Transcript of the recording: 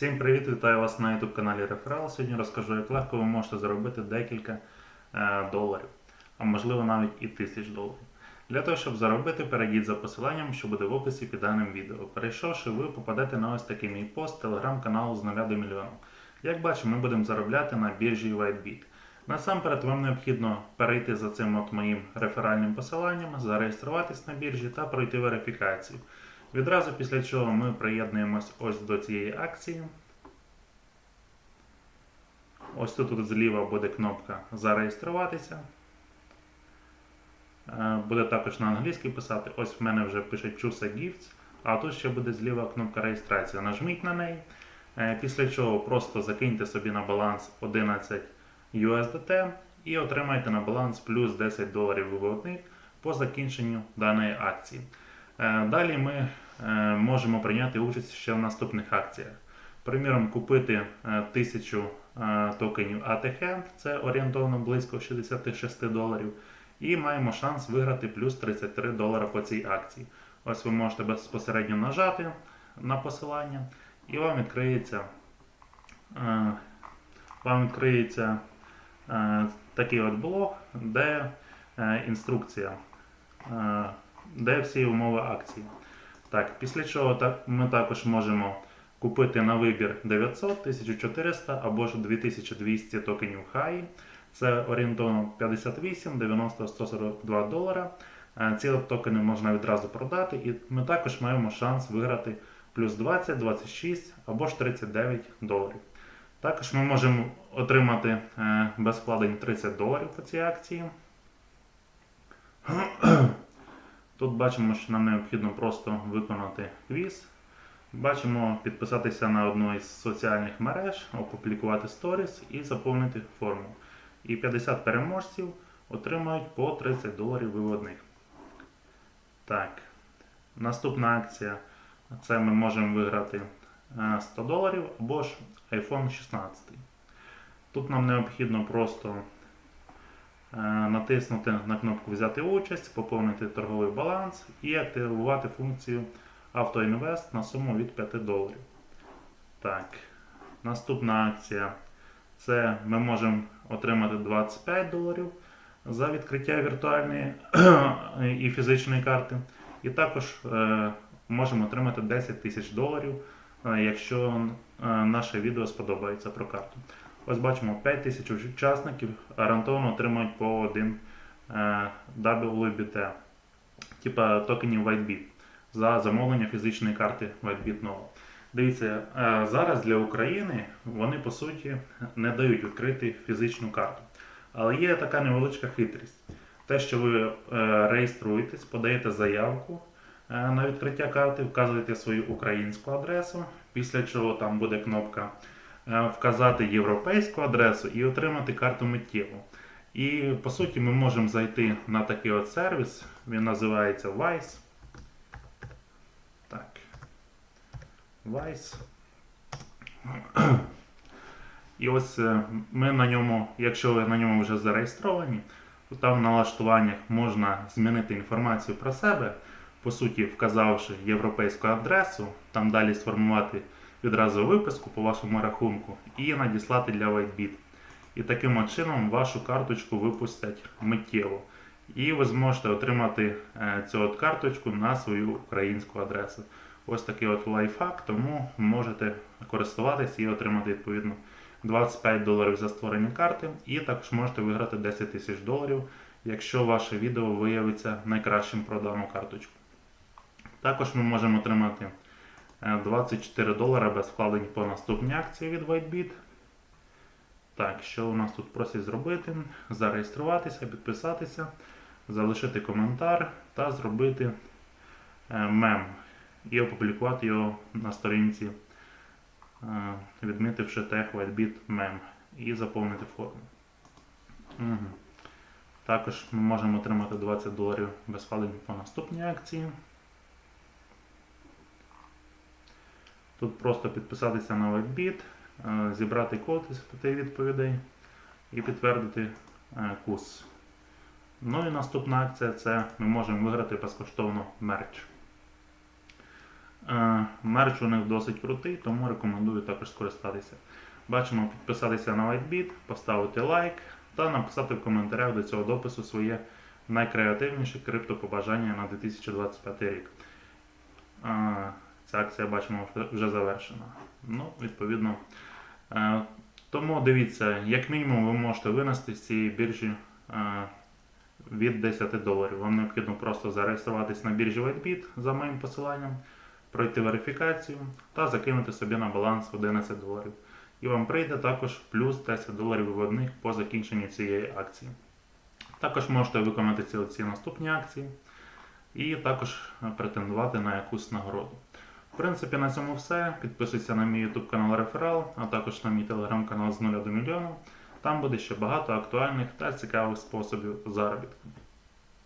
Всім привіт, вітаю вас на YouTube каналі Реферал. Сьогодні розкажу, як легко ви можете заробити декілька е, доларів, а можливо навіть і тисяч доларів. Для того, щоб заробити, перейдіть за посиланням, що буде в описі під даним відео. Перейшовши, ви попадете на ось такий мій пост телеграм-каналу з 0 до мільйона. Як бачимо, ми будемо заробляти на біржі WhiteBit. Насамперед вам необхідно перейти за цим от моїм реферальним посиланням, зареєструватись на біржі та пройти верифікацію. Відразу після чого ми приєднуємось ось до цієї акції. Ось тут, тут зліва буде кнопка Зареєструватися. Е, Буде також на англійській писати. Ось в мене вже пише Choose a Gifts, а тут ще буде зліва кнопка реєстрація. Нажміть на неї. Е, Після чого просто закиньте собі на баланс 11 USDT і отримайте на баланс плюс 10 доларів виводних по закінченню даної акції. Е, Далі ми е, можемо прийняти участь ще в наступних акціях. Приміром, купити е, 1000 е, токенів ATH, це орієнтовно близько 66 доларів. І маємо шанс виграти плюс 33 долара по цій акції. Ось ви можете безпосередньо нажати на посилання, і вам відкриється, вам відкриється такий от блог, де інструкція, де всі умови акції. Так, після чого так, ми також можемо купити на вибір 900, 1400 або ж 2200 токенів хай. Це орієнтовно 58, 90, 142 долара. Е, Ці токени можна відразу продати, і ми також маємо шанс виграти плюс 20, 26 або ж 39 доларів. Також ми можемо отримати е, без вкладень 30 доларів по цій акції. Тут бачимо, що нам необхідно просто виконати квіз. Бачимо підписатися на одну із соціальних мереж, опублікувати сторіс і заповнити форму. І 50 переможців отримають по 30 доларів виводних. Так. Наступна акція це ми можемо виграти е, 100 доларів або ж iPhone 16. Тут нам необхідно просто е, натиснути на кнопку Взяти участь, поповнити торговий баланс і активувати функцію Автоінвест на суму від 5 доларів. Так. Наступна акція це ми можемо отримати 25 доларів за відкриття віртуальної і фізичної карти. І також е, можемо отримати 10 тисяч доларів, е, якщо е, наше відео сподобається про карту. Ось бачимо 5 тисяч учасників гарантовано отримують по один е, WBT, типа токенів WhiteBit за замовлення фізичної карти WhiteBit Nova. Дивіться, е, зараз для України вони по суті не дають відкрити фізичну карту. Але є така невеличка хитрість. Те, що ви е, реєструєтесь, подаєте заявку на відкриття карти, вказуєте свою українську адресу, після чого там буде кнопка вказати європейську адресу і отримати карту миттєво. І по суті ми можемо зайти на такий от сервіс, він називається Wise. Так. Vice. І ось е, ми на ньому, якщо ви на ньому вже зареєстровані, то там в налаштуваннях можна змінити інформацію про себе, по суті, вказавши європейську адресу, там далі сформувати відразу виписку по вашому рахунку і надіслати для WhiteBit. І таким чином вашу карточку випустять миттєво. І ви зможете отримати е, цю от карточку на свою українську адресу. Ось такий от лайфхак, тому можете користуватися і отримати відповідно 25 доларів за створення карти, і також можете виграти 10 тисяч доларів, якщо ваше відео виявиться найкращим про дану карточку. Також ми можемо отримати 24 долара без вкладень по наступній акції від WhiteBit. Так, що у нас тут просять зробити? Зареєструватися, підписатися, залишити коментар та зробити е, мем і опублікувати його на сторінці, е, відмітивши тег WhiteBit mem і заповнити форму. Угу. Також ми можемо отримати 20 доларів без вкладень по наступній акції. Тут просто підписатися на WhiteBit, е, зібрати код із п'яти відповідей і підтвердити е, курс. Ну і наступна акція це ми можемо виграти безкоштовно мерч. Е, Мерч у них досить крутий, тому рекомендую також скористатися. Бачимо підписатися на WhiteBit, поставити лайк та написати в коментарях до цього допису своє найкреативніше криптопобажання на 2025 рік. Ця акція бачимо вже- завершена. Ну, відповідно. е, Тому дивіться, як мінімум ви можете винести з цієї біржі е, від 10 доларів. Вам необхідно просто зареєструватись на біржі WhiteBit за моїм посиланням, пройти верифікацію та закинути собі на баланс 11 доларів. І вам прийде також плюс 10 доларів виводних по закінченню цієї акції. Також можете виконати ці наступні акції і також претендувати на якусь нагороду. Принципі, на цьому все. Підписуйся на мій YouTube канал Реферал, а також на мій телеграм-канал з 0 до мільйона. Там буде ще багато актуальних та цікавих способів заробітку.